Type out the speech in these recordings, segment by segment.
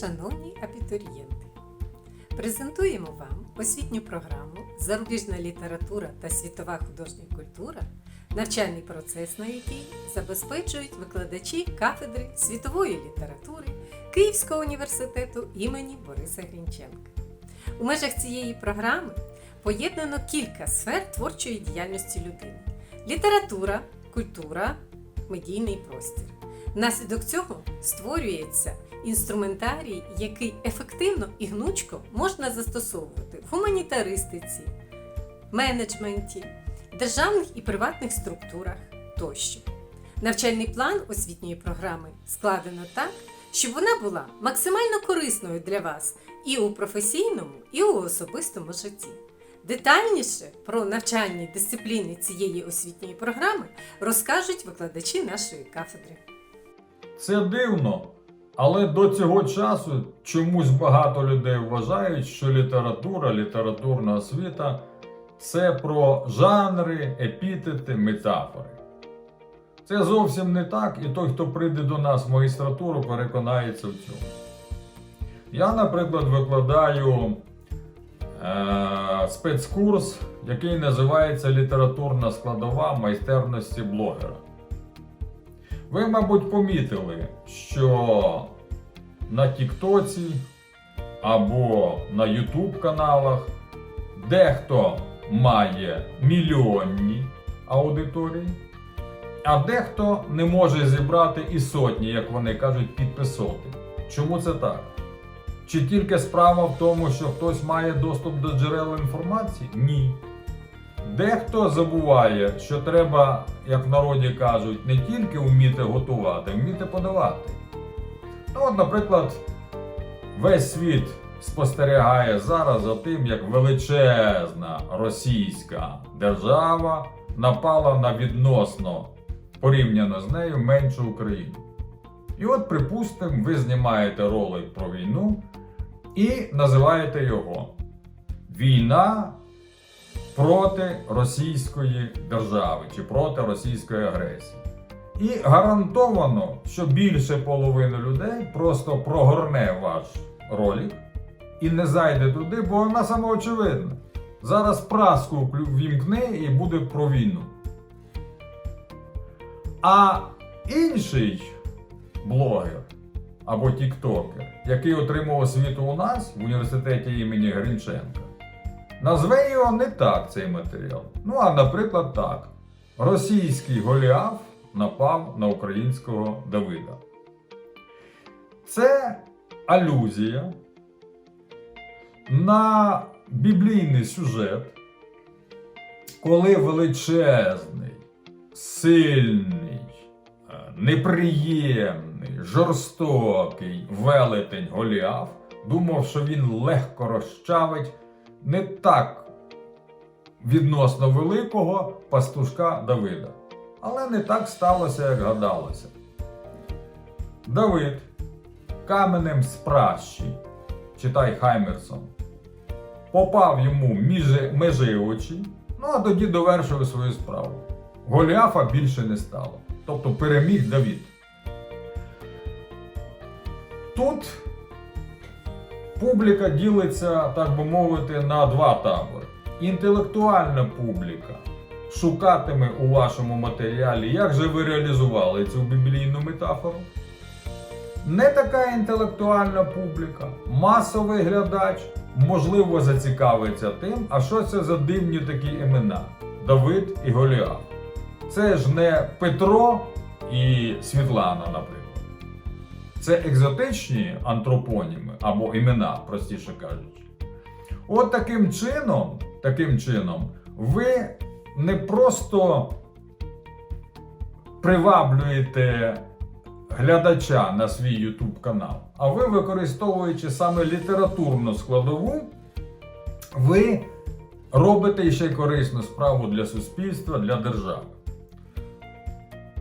Шановні абітурієнти, презентуємо вам освітню програму Зарубіжна література та світова художня культура, навчальний процес на який забезпечують викладачі кафедри світової літератури Київського університету імені Бориса Грінченка. У межах цієї програми поєднано кілька сфер творчої діяльності людини: література, культура, медійний простір. Внаслідок цього створюється інструментарій, який ефективно і гнучко можна застосовувати в гуманітаристиці, менеджменті, державних і приватних структурах тощо. Навчальний план освітньої програми складено так, щоб вона була максимально корисною для вас і у професійному, і у особистому житті. Детальніше про навчальні дисципліни цієї освітньої програми розкажуть викладачі нашої кафедри. Це дивно, але до цього часу чомусь багато людей вважають, що література, літературна освіта це про жанри, епітети, метафори. Це зовсім не так, і той, хто прийде до нас в магістратуру, переконається в цьому. Я, наприклад, викладаю е, спецкурс, який називається Літературна складова майстерності блогера. Ви, мабуть, помітили, що на Тіктоці або на Ютуб каналах дехто має мільйонні аудиторії, а дехто не може зібрати і сотні, як вони кажуть, підписоти. Чому це так? Чи тільки справа в тому, що хтось має доступ до джерел інформації? Ні. Дехто забуває, що треба, як в народі кажуть, не тільки вміти готувати, а вміти подавати. Ну, от, наприклад, весь світ спостерігає зараз за тим, як величезна російська держава напала на відносно порівняно з нею меншу Україну. І от, припустимо, ви знімаєте ролик про війну і називаєте його Війна проти російської держави чи проти російської агресії. І гарантовано, що більше половини людей просто прогорне ваш ролик і не зайде туди, бо вона самоочевидна. Зараз праску вімкне і буде про війну. А інший блогер або тіктокер, який отримав освіту у нас в університеті імені Гринченка, Назве його не так цей матеріал. Ну, а наприклад, так. Російський Голіаф напав на українського Давида. Це алюзія на біблійний сюжет, коли величезний, сильний, е, неприємний, жорстокий велетень Голіаф думав, що він легко розчавить не так відносно великого пастушка Давида. Але не так сталося, як гадалося. Давид каменем з пращі, читай Хаймерсон, попав йому між межи очі, ну а тоді довершив свою справу. Голіафа більше не стало. Тобто переміг Давид. Тут публіка ділиться, так би мовити, на два табори. Інтелектуальна публіка шукатиме у вашому матеріалі, як же ви реалізували цю біблійну метафору. Не така інтелектуальна публіка, масовий глядач, можливо, зацікавиться тим, а що це за дивні такі імена Давид і Голіаф. Це ж не Петро і Світлана, наприклад. Це екзотичні антропоніми або імена, простіше кажучи. От таким чином, таким чином, ви не просто приваблюєте глядача на свій YouTube канал, а ви, використовуючи саме літературну складову, ви робите ще корисну справу для суспільства, для держави.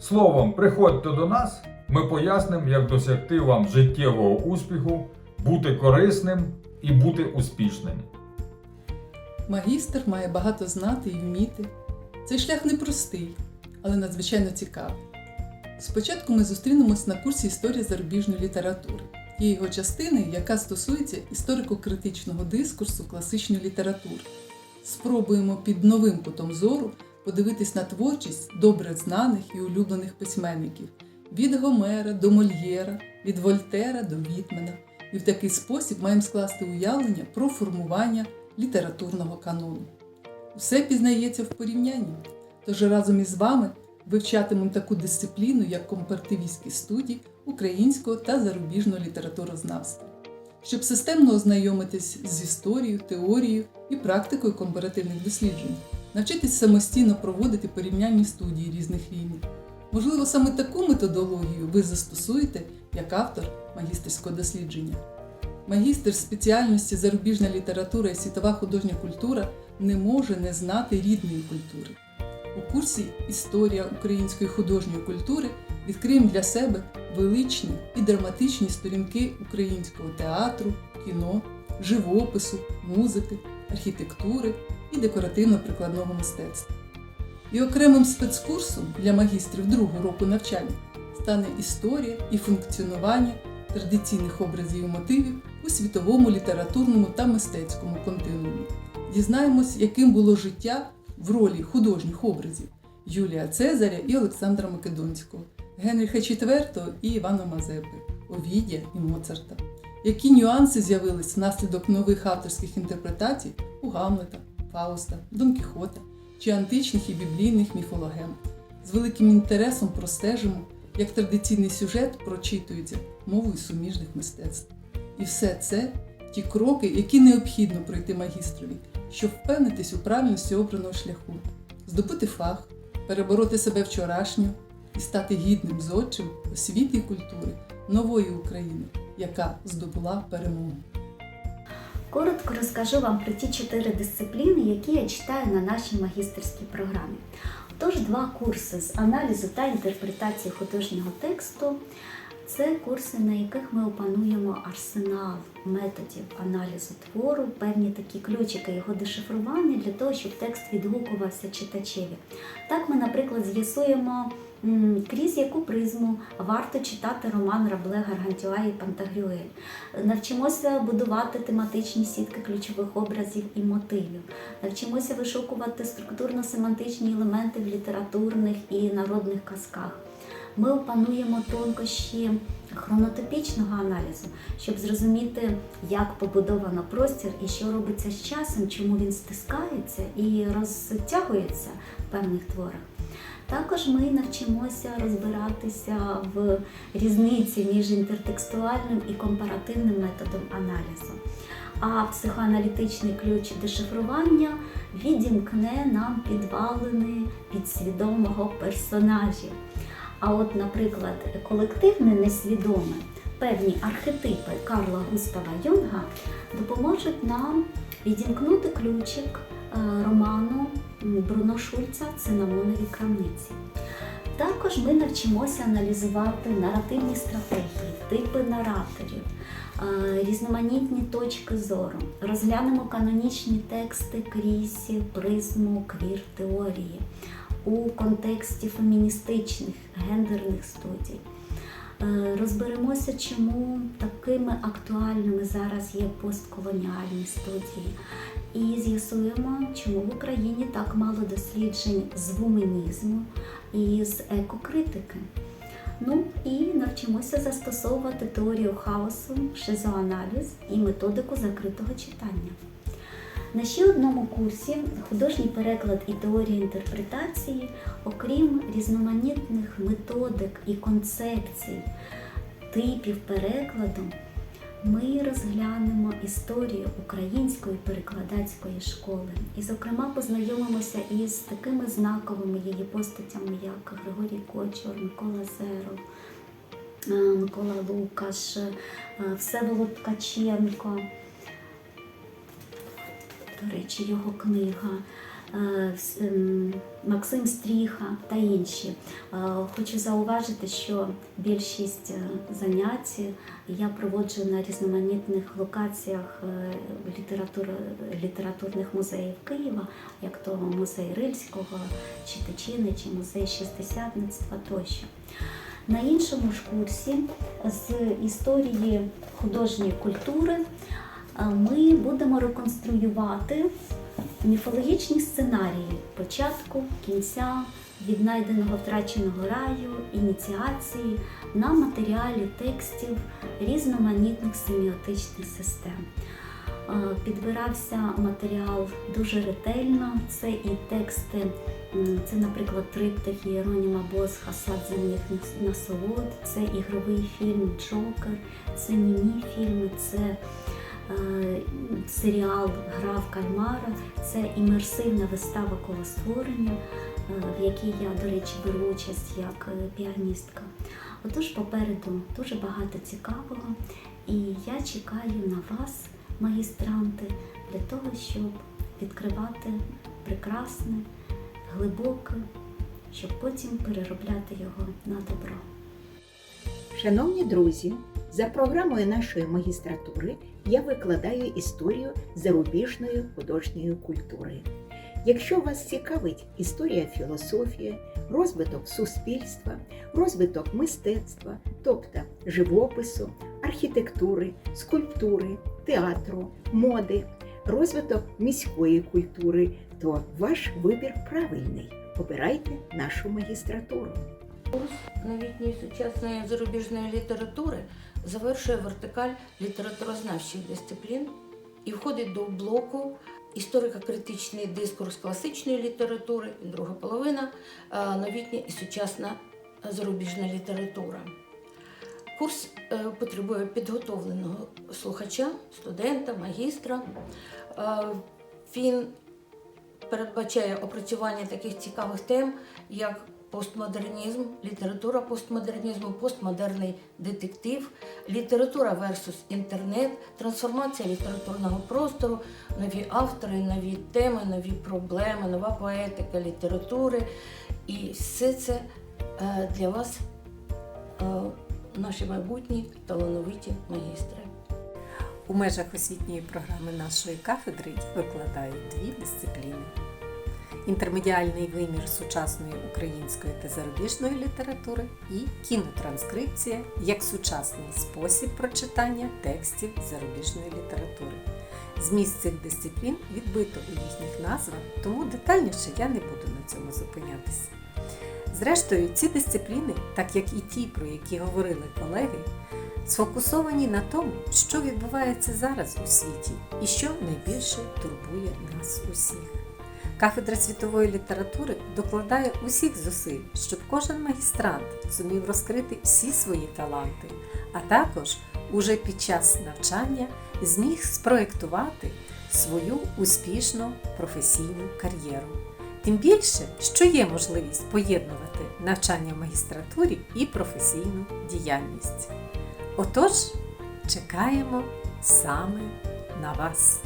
Словом, приходьте до нас, ми пояснимо, як досягти вам життєвого успіху, бути корисним і бути успішним. Магістр має багато знати і вміти. Цей шлях непростий, але надзвичайно цікавий. Спочатку ми зустрінемось на курсі історії зарубіжної літератури. є його частиною, яка стосується історико-критичного дискурсу класичної літератури. Спробуємо під новим кутом зору подивитись на творчість добре знаних і улюблених письменників від Гомера до Мольєра, від Вольтера до Вітмена. І в такий спосіб маємо скласти уявлення про формування літературного канону. Все пізнається в порівнянні. Тож разом із вами вивчатимемо таку дисципліну, як компаративістські студії українського та зарубіжного літературознавства, щоб системно ознайомитись з історією, теорією і практикою компаративних досліджень, навчитись самостійно проводити порівняльні студії різних рівнів. Можливо, саме таку методологію ви застосуєте як автор магістерського дослідження. Магістр спеціальності зарубіжна література і світова художня культура не може не знати рідної культури. У курсі Історія української художньої культури відкриємо для себе величні і драматичні сторінки українського театру, кіно, живопису, музики, архітектури і декоративно-прикладного мистецтва. І окремим спецкурсом для магістрів другого року навчання стане історія і функціонування традиційних образів і мотивів у світовому літературному та мистецькому континуумі. Дізнаємось, яким було життя в ролі художніх образів Юлія Цезаря і Олександра Македонського, Генріха IV і Івана Мазепи, Овідія і Моцарта. Які нюанси з'явились внаслідок нових авторських інтерпретацій у Гамлета, Фауста, Дон Кіхота чи античних і біблійних міфологем. З великим інтересом простежимо, як традиційний сюжет прочитується мовою суміжних мистецтв. І все це ті кроки, які необхідно пройти магістрові, щоб впевнитись у правильності обраного шляху, здобути фах, перебороти себе вчорашню і стати гідним зодчим освіти і культури нової України, яка здобула перемогу. Коротко розкажу вам про ті чотири дисципліни, які я читаю на нашій магістерській програмі. Тож два курси з аналізу та інтерпретації художнього тексту це курси, на яких ми опануємо арсенал методів аналізу твору, певні такі ключики його дешифрування для того, щоб текст відгукувався читачеві. Так ми, наприклад, з'ясуємо, крізь яку призму варто читати роман Рабле Гаргантюа і Пантагрюель. Навчимося будувати тематичні сітки ключових образів і мотивів. Навчимося вишукувати структурно-семантичні елементи в літературних і народних казках. Ми опануємо тонкощі хронотипічного аналізу, щоб зрозуміти, як побудовано простір і що робиться з часом, чому він стискається і розтягується в певних творах. Також ми навчимося розбиратися в різниці між інтертекстуальним і компаративним методом аналізу. А психоаналітичний ключ дешифрування відімкне нам підвалини підсвідомого персонажів. А от, наприклад, колективне несвідоме, певні архетипи Карла Густава Юнга допоможуть нам відімкнути ключик роману Бруно Шульца Цинамонові крамниці. Також ми навчимося аналізувати наративні стратегії, типи нараторів, е, різноманітні точки зору, розглянемо канонічні тексти крізь призму квір-теорії у контексті феміністичних гендерних студій. Е, Розберемося, чому такими актуальними зараз є постколоніальні студії, і з'ясуємо, чому в Україні так мало досліджень з вуменізму і з екокритики. Ну і навчимося застосовувати теорію хаосу, шизоаналіз і методику закритого читання. На ще одному курсі художній переклад і теорія інтерпретації, окрім різноманітних методик і концепцій, типів перекладу, ми розглянемо історію української перекладацької школи. І, зокрема, познайомимося із такими знаковими її постатями, як Григорій Кочур, Микола Зеров, е, Микола Лукаш, е, Всеволод Ткаченко до речі, його книга, е, ем, Максим Стріха та інші. Е, Хочу зауважити, що більшість е, занять я проводжу на різноманітних локаціях літератур, літературних музеїв Києва, як то музей Рильського, чи Тичини, чи музей шістдесятництва тощо. На іншому ж курсі з історії художньої культури ми будемо реконструювати міфологічні сценарії початку, кінця, віднайденого втраченого раю, ініціації на матеріалі текстів різноманітних семіотичних систем. Підбирався матеріал дуже ретельно. Це і тексти, це, наприклад, триптих Єроніма Босха Сад земних насолод, це ігровий фільм Джокер, це німі фільми, це серіал Гра в кальмара, це імерсивна вистава коло створення, е, в якій я, до речі, беру участь як е, піаністка. Отож, попереду дуже багато цікавого, і я чекаю на вас, магістранти, для того, щоб відкривати прекрасне, глибоке, щоб потім переробляти його на добро. Шановні друзі, за програмою нашої магістратури я викладаю історію зарубіжної художньої культури. Якщо вас цікавить історія філософії, розвиток суспільства, розвиток мистецтва, тобто живопису, архітектури, скульптури, театру, моди, розвиток міської культури, то ваш вибір правильний. Обирайте нашу магістратуру. Курс новітньої сучасної зарубіжної літератури завершує вертикаль літературознавчих дисциплін і входить до блоку історико-критичний дискурс класичної літератури, друга половина, е, новітня і сучасна зарубіжна література. Курс е, потребує підготовленого слухача, студента, магістра. Е, Він передбачає опрацювання таких цікавих тем, як постмодернізм, література постмодернізму, постмодерний детектив, література версус інтернет, трансформація літературного простору, нові автори, нові теми, нові проблеми, нова поетика літератури. І все це е, для вас е, наші майбутні талановиті магістри. У межах освітньої програми нашої кафедри викладають дві дисципліни: інтермедіальний вимір сучасної української та зарубіжної літератури і кінотранскрипція як сучасний спосіб прочитання текстів зарубіжної літератури. Зміст цих дисциплін відбито у їхніх назвах, тому детальніше я не буду на цьому зупинятися. Зрештою, ці дисципліни, так як і ті, про які говорили колеги, сфокусовані на тому, що відбувається зараз у світі і що найбільше турбує нас усіх. Кафедра світової літератури докладає усіх зусиль, щоб кожен магістрант зумів розкрити всі свої таланти, а також уже під час навчання зміг спроектувати свою успішну професійну кар'єру. Тим більше, що є можливість поєднувати навчання в магістратурі і професійну діяльність. Отож, чекаємо саме на вас.